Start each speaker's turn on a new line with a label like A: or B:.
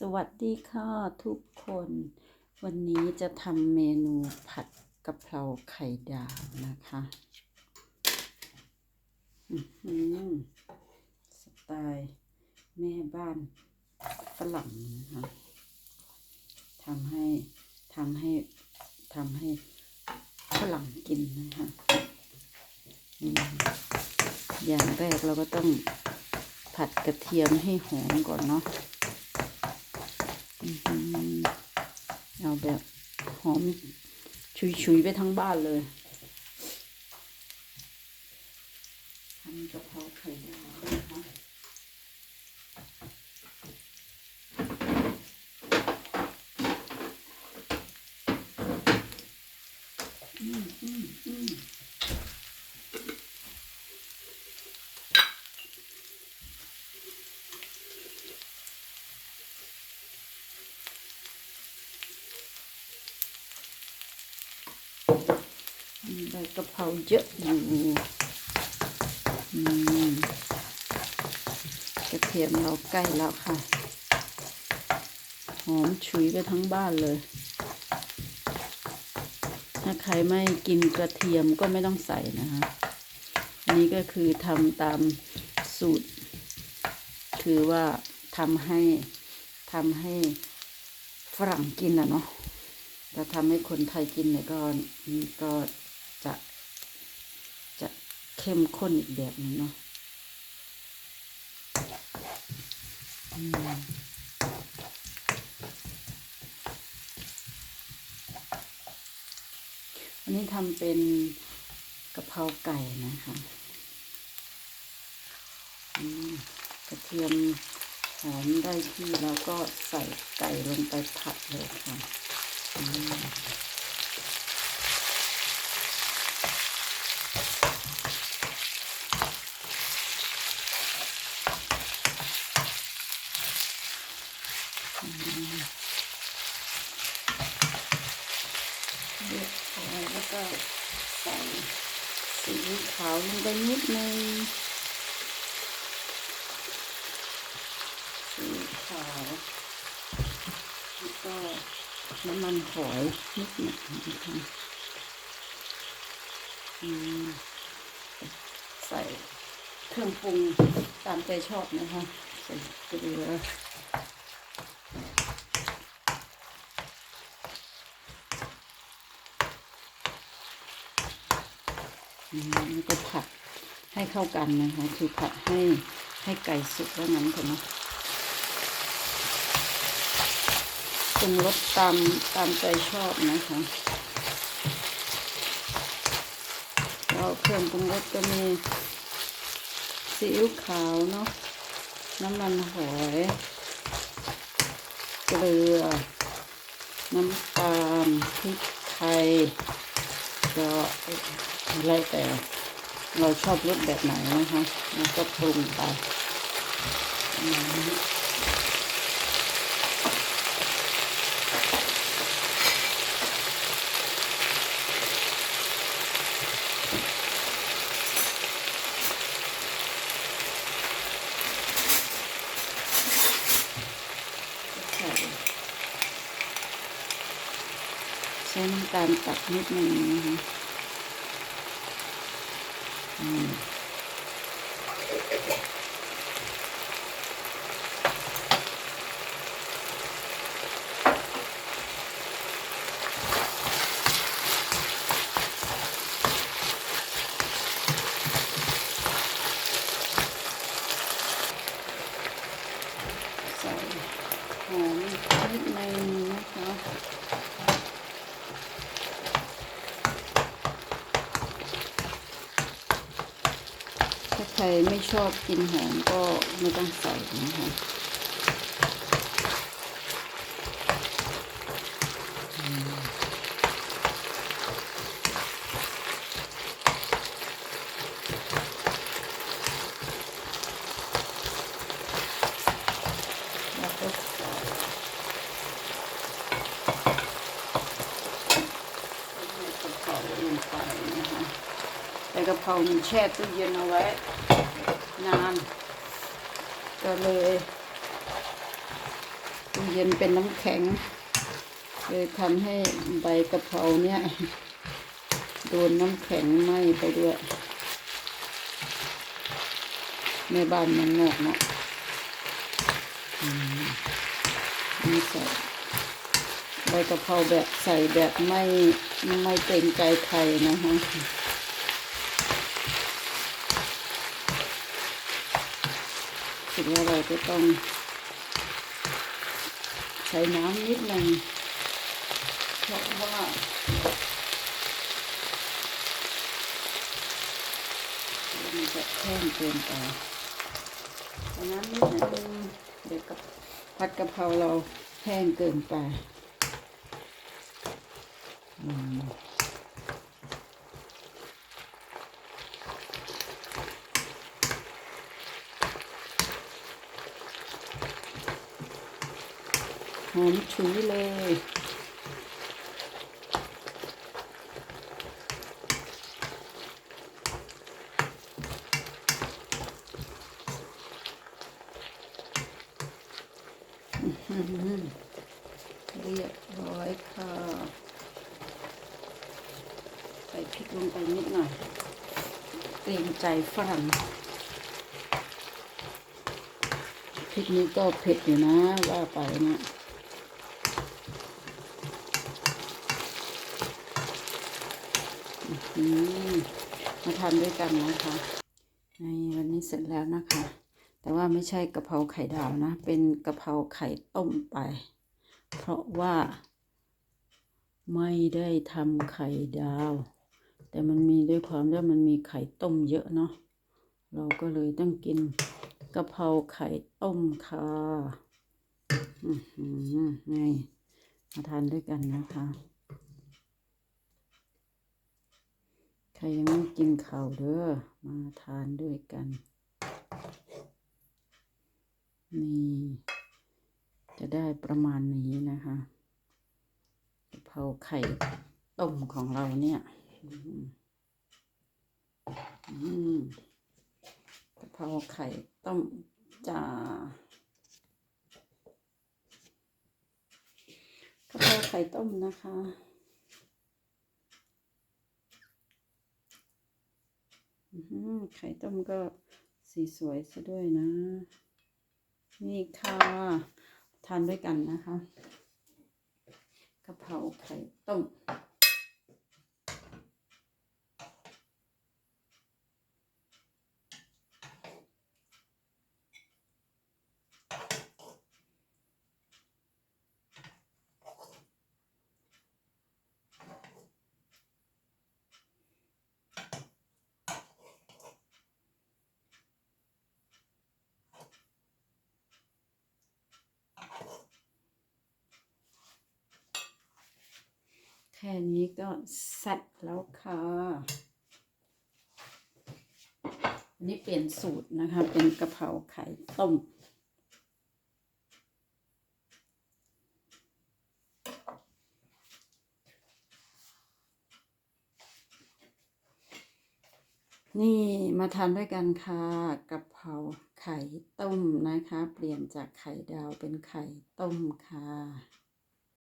A: สวัสดีค่ะทุกคน วันนี้จะทำเมนูผัดกะเพราไข่ดาวนะคะสไตล์แม่บ้านฝรั่งนะคะทำให้ทำให้ทำให้ฝรั่งกินนะคะอย่างแรกเราก็ต้องผัดกระเทียมให้หอมก่อนเนาะ เอาแบบหอมชุยๆไปทั้งบ้านเลยทำกะเพราไข่ดาวนะคะอืมอืมอืมอืม ได้กะเพราเยอะอยู่กระเทียมเราใกล้แล้วค่ะ หอมฉุยไปทั้งบ้านเลย ถ้าใครไม่กินกระเทียมก็ไม่ต้องใส่นะคะนนี้ก็คือทำตามสูตร คือว่าทำให้ทำให้ฝรั่งกินอะเนาะแต่ทำให้คนไทยกินเนี่ยก็ก็ เข้มข้นอีกแบบหนึงเนาะอันนี้ทำเป็นกะเพราไก่นะคะกระเทียมหอมได้ที่แล้วก็ใส่ไก่ลงไปผัดเลยค่ะอืม เรียบร้อยแล้วก็ใส่ซีอิ๊วขาลงไปนิดนึงซีขาวแล้วก็น้ำมันหอยนิดหน่อยนะคะอืมใส่เครื่องปรุงตามใจชอบนะคะ ใส่เกลือ อืมแล้วก็ผัดให้เข้ากันนะคะ คือผัดให้ให้ไก่สุกแล้วนั้นเถอะเนาะปรุงรสตามตามใจชอบนะคะแล้วเครื่องปรุงรสก็มีซีอิ๊วขาวเนาะน้ำมันหอยเกลือ น้ำตาลพริกไทยก็ แล้วแต่เราชอบรสแบบไหนนะคะแล้วก็ปรุงไปใส่ใช้น้ำตาลตัดนิดนึงนะคะ อืมใส่หอมนิดนึงนะคะ ถ้าใครไม่ชอบกินหอมก็ไม่ต้องใส่นะคะอืมแล้วก็ใส่ให้กะเพราลงไปนะคะ แต่ กะเพรามันแช่ตู้เย็นเอาไว้ นาน ก็เลยรเย็นเป็นน้ำแข็ง เลยทำให้ใบกะเพราเนี่ย โดนน้ำแข็งไหม้ไปด้วยแม่บ้านมันนอกเนาะนี่ใส่ใบกะเพราแบบใส่แบบไม่ไม่เกรงใจใครนะคะ คิดว่าเราจะต้องใส่น้ำนิดหนึ่งเพราะว่ามันจะแห้งเกินไปใส่น้ำนิดหนึงเดี๋ยวกับผัดกะเพราเราแห้งเกินไป อืม หอมฉุยเลย เรียบร้อยค่ะ ใส่พริกลงไปนิดหน่อย เกรงใจฝรั่งพริกนี้ก็เผ็ดอยู่นะว่าไปนะอื้อหือ มาทานด้วยกันนะคะในวันนี้เสร็จแล้วนะคะ แต่ว่าไม่ใช่กะเพราไข่ดาวนะ เป็นกะเพราไข่ต้มไป เพราะว่าไม่ได้ทำไข่ดาว แต่มันมีด้วยความที่มันมีไข่ต้มเยอะเนาะเราก็เลยต้องกินกะเพราไข่ต้มค่ะอือหือไงมาทานด้วยกันนะคะ ใค รยังไม่กินข้าวเด้อมาทานด้วยกัน นี่ จะได้ประมาณนี้นะคะกะเพราไข่ต้มของเราเนี่ยกะเพราไข่ต้มจ้ากะเพราไข่ต้มนะคะ อือหือ ไข่ต้มก็สีสวยซะด้วยนะ นี่ค่ะ ทานด้วยกันนะคะกะเพราไข่ต้ม ค่นี้ก็เสร็จแล้วค่ะ อันนี้เปลี่ยนสูตรนะคะ เป็นกะเพราไข่ต้มนี่มาทานด้วยกันค่ะกะเพราไข่ต้มนะคะ เปลี่ยนจากไข่ดาวเป็นไข่ต้มค่ะ